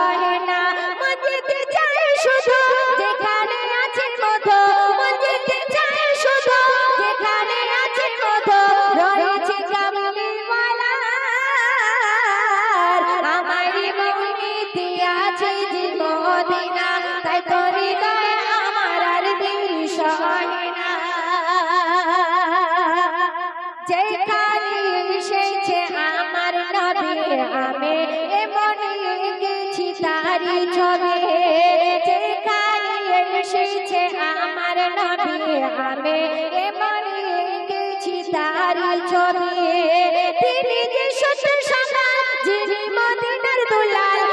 Lord, you're. আমি এমনি গেছি তার ছবি। তিনি যে সত্য সাদা যিনি দুলাল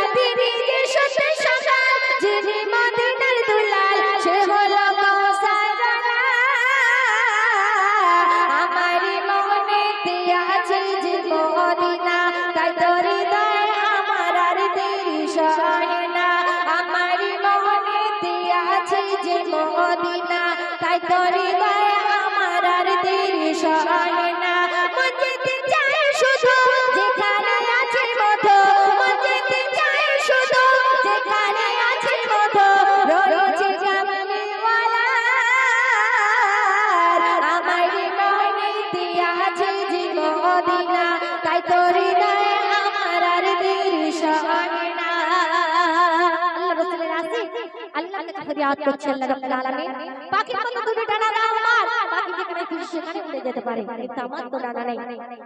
তাই তোর আমার আর দেরি সহে না। মন যেতে চায় শুধু যেখানে আছে মধু। মন যেতে চায় শুধু যেখানে আছে মধু। রয়েছে কামলিওয়ালা আমারই মনেতে আছে যে তাই তোর ফরিয়াদ করছে আল্লাহ রাব্বুল আলামিন। পাখির মতো দুটো ডানা দাও আমার পাখি যেখানে খুশি সেখানে উড়ে যেতে পারে। কিন্তু আমার তো ডানা নেই।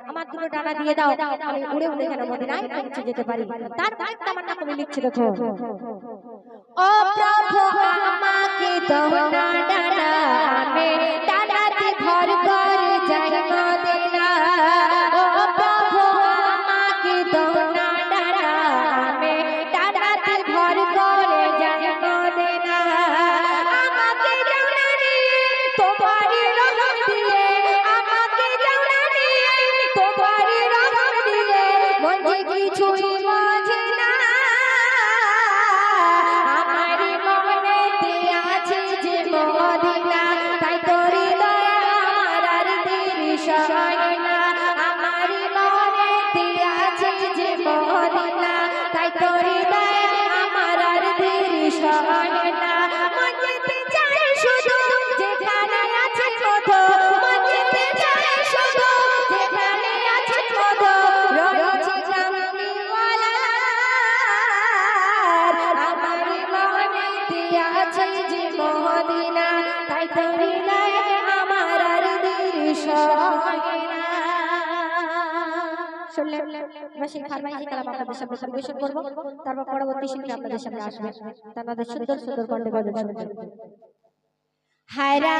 আমার দুটো ডানা দিয়ে দাও, আমি উড়ে উড়ে যেন মদিনায় পৌঁছে যেতে পারি। তার একটা কবি লিখছে, দেখো। ও প্রভু আমাকে দাও শুনলেন এবার সেই ফারমাইশি কালাম আপনাদের সামনে পরিবেশন করব তারপর পরবর্তী শিল্পী আপনাদের সামনে আসবে তাদের সুন্দর সুন্দর কণ্ঠে গজল শুনবেন হায়রা